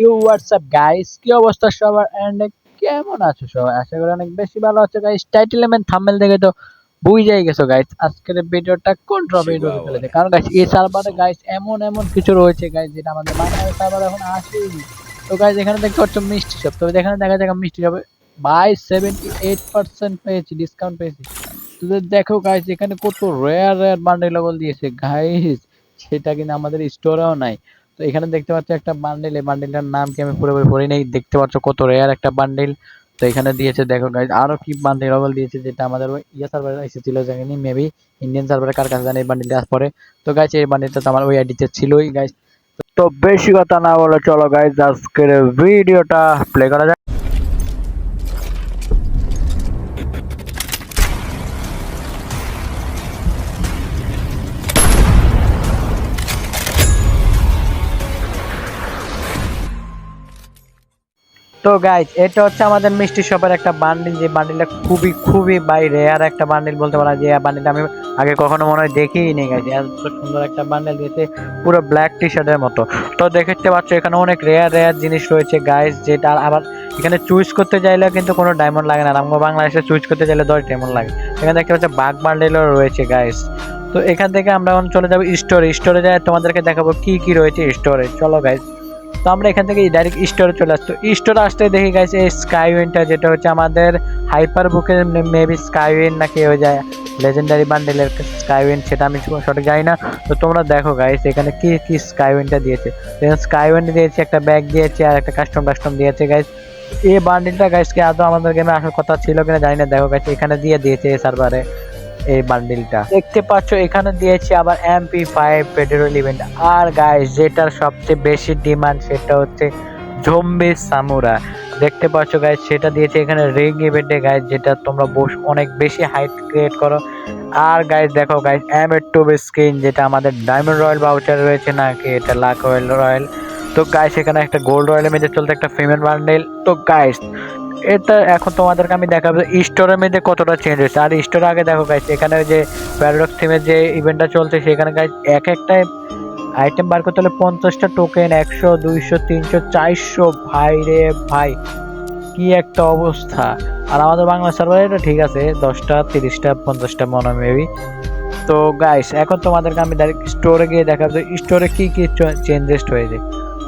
You WhatsApp guys কি অবস্থা সবার? এন্ড কেমন আছো সবাই? আশা করি অনেক বেশি ভালো আছো গাইস টাইটেল এমন থাম্বনেল দেখে তো বুঝেই গেছো গাইস আজকের ভিডিওটা কোন ভিডিও চলেছে? কারণ গাইস এই সার্ভারে গাইস এমন এমন কিছু রয়েছে গাইস যেটা আমাদের বাংলাদেশ সার্ভারে এখন আসেনি। তো গাইস এখানে দেখতে পাচ্ছ মিষ্টি শপ তবে এখানে দেখা যাক মিষ্টি শপে বাই সেভেন্টি এইট পার্সেন্ট পেয়েছি ডিসকাউন্ট পেয়েছি। তোদের দেখো গাইস এখানে কত রেয়ার রেয়ার বান্ডেল দিয়েছে গাইস সেটা কিন্তু আমাদের স্টোরেও নাই। তো এখানে দেখতে পাচ্ছ একটা বান্ডিল এই বান্ডেলটার নাম কি আমি পুরোপুরি পড়ি নাই দেখতে পাচ্ছ কত রেয়ার একটা বান্ডিল তো এখানে দিয়েছে, দেখো গাইজ আরও কি বান্ডিল অবল দিয়েছে, যেটা আমাদের ইয়ে সার্ভারে এসেছিল জানি মেবি ইন্ডিয়ান সার্ভারে কার কাছে জানি এই বান্ডেলটা আসার পরে। তো গাইছে এই বান্ডেলটা তো আমার ওই আইডিতে ছিলই গাইজ তো বেশি কথা না বলে চলো গাইজ আজকের ভিডিওটা প্লে করা যাক। তো গাইজ এটা হচ্ছে আমাদের মিষ্টি শপের একটা বান্ডিল যে বান্ডিলটা খুবই খুবই বাই রেয়ার একটা বান্ডিল বলতে পারা যে বান্ডিলটা আমি আগে কখনো মনে হয় দেখিই নি গাইজ এত সুন্দর একটা বান্ডিল দিয়েছে, পুরো ব্ল্যাক টি শার্টের মতো। তো দেখতে পাচ্ছ, এখানে অনেক রেয়ার রেয়ার জিনিস রয়েছে গাইজ যেটা আবার এখানে চুজ করতে চাইলে কিন্তু কোনো ডায়মন্ড লাগে না। আমগো বাংলাদেশে চুজ করতে চাইলে দশ ডায়মন্ড লাগে। এখানে দেখতে পাচ্ছ, বাঘ বান্ডেলও রয়েছে গাইজ তো এখান থেকে আমরা এখন চলে যাব স্টোরে স্টোরে যায় তোমাদেরকে দেখাবো কি কি রয়েছে স্টোরে চলো গাইজ তো আমরা এখান থেকে ডাইরেক্ট স্টোরে চলে আসতো স্টোরে আসতে দেখি গাইছে এই স্কাইউইনটা যেটা হচ্ছে আমাদের হাইপার বুকের মেবি স্কাইউইন নাকি হয়ে যায়? লেজেন্ডারি বান্ডেলের স্কাইউইন সেটা আমি সঠিক জানি না। তো তোমরা দেখো গাইস এখানে কি কি স্কাইউইনটা দিয়েছে? স্কাইউইন দিয়েছে, একটা ব্যাগ দিয়েছে আর একটা কাস্টম কাস্টম দিয়েছে গাইস এই বান্ডিলটা গাইসকে আদৌ আমাদের গেমে আসার কথা ছিল কিনা জানি না। দেখো গাইস এখানে দিয়ে দিয়েছে এই সার্ভারে এই বান্ডিলটা দেখতে পাচ্ছ, এখানে দিয়েছে আবার এমপি ফাইভ পেট্রোল ইভেন্ট আর গাইস যেটার সবচেয়ে বেশি ডিমান্ড সেটা হচ্ছে জম্বি সামুরা দেখতে পাচ্ছ গাইস সেটা দিয়েছে এখানে রিং ইভেন্টে গাইস যেটা তোমরা বস, অনেক বেশি হাইট ক্রিয়েট করো। আর গাইস দেখো গাইস এম এর টু স্ক্রিন যেটা আমাদের ডায়মন্ড রয়্যাল বাউচার রয়েছে নাকি, এটা লাখ রয়্যাল রয়্যাল তো গাইস এখানে একটা গোল্ড রয়্যালের মধ্যে চলতে একটা ফিমেল বান্ডেল তো গাইস এটা এখন তোমাদেরকে আমি দেখাবো স্টোরের মধ্যে কতটা চেঞ্জ হয়েছে। আর স্টোরে আগে দেখো গাইস এখানে যে প্যারাডক্স থিমের যে ইভেন্টটা চলছে, সেখানে গাইস এক একটা আইটেম বার করতে হলে পঞ্চাশটা টোকেন একশো, দুইশো, তিনশো, চারশো। ভাই রে ভাই, কি একটা অবস্থা। আর আমাদের বাংলা সার্ভারে এটা ঠিক আছে, দশটা, তিরিশটা, পঞ্চাশটা মনে মেবি তো গাইস এখন তোমাদেরকে আমি ডাইরেক্ট স্টোরে গিয়ে দেখাবো স্টোরে কী কী চেঞ্জেস হয়েছে।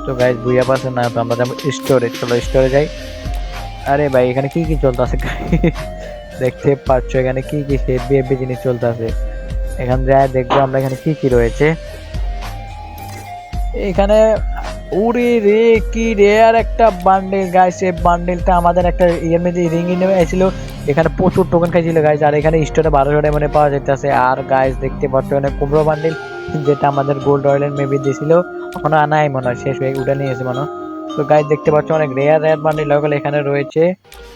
তো গাইস বুঝা পাচ্ছে না, তো আমরা স্টোরে চলো স্টোরে যাই। আরে ভাই, এখানে কি কি চলতেছে? দেখতে পাচ্ছ, এখানে কি কি হেভি হেভি জিনিস চলতেছে। এখানে যা দেখব আমরা এখানে কি কি রয়েছে। এখানে, উরি রে, কি রেয়ার একটা বান্ডেল গাইস এই বান্ডেলটা আমাদের একটা ইয়ের মধ্যে রিং ইনে এসেছিল এখানে প্রচুর টোকেন খাইছিল গাইস আর এখানে স্টোরে বারোশো ডায়মন্ডে পাওয়া যেতেছে আর গাইস দেখতে পাচ্ছ, এখানে কুমড়ো বান্ডেল যেটা আমাদের গোল্ড অয়েলের মেবি দিয়েছিল। ওখানে আনাই মনে হয়, শেষ হয়ে, উঠে নিয়েছে মনে হয়। তো গাইজ দেখতে পাচ্ছ অনেক রেয়ার রেয়ার বান্ডিল লগল এখানে রয়েছে।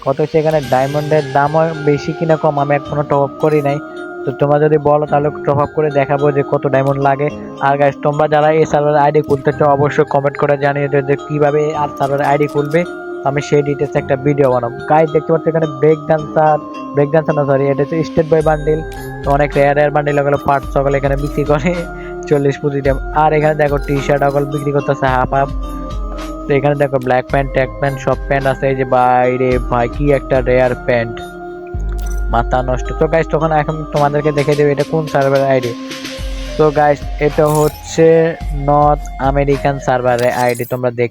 কত এখানে? ডায়মন্ডের দামও বেশি কিনা কম, আমি এখনও টপ আপ করি নাই। তো তোমরা যদি বলো, তাহলে টপ আপ করে দেখাবো যে কত ডায়মন্ড লাগে। আর গাইজ তোমরা যারা এই সার্ভারে আইডি খুলতে চাও, অবশ্যই কমেন্ট করে জানিয়ে দেবে যে কীভাবে আর সার্ভারে আইডি খুলবে। আমি সেই ডিটেলস একটা ভিডিও বানাবো। গাইজ দেখতে পাচ্ছ এখানে ব্রেক ডান্সার ব্রেক ডান্সার না সরি এটা হচ্ছে স্টেট বয় বান্ডিল তো অনেক রেয়ার রেয়ার বান্ডিল ওগুলো পার্ট সকল এখানে বিক্রি করে। চল্লিশ পঁচিশ আর এখানে দেখো টি শার্ট ওগুলো বিক্রি করতেছে, হাফ হাফ। তো এখানে দেখো ব্ল্যাক প্যান্ট ট্যাক প্যান্ট সব প্যান্ট আছে। এই যে বাইরে, ভাই, কি একটা রেয়ার প্যান্ট মাথা নষ্ট। তো গাইস তখন এখন তোমাদেরকে দেখে দেবে এটা কোন সার্ভার আইডি তো গাইস এটা হচ্ছে নর্থ আমেরিকান সার্ভারের আইডি তোমরা দেখ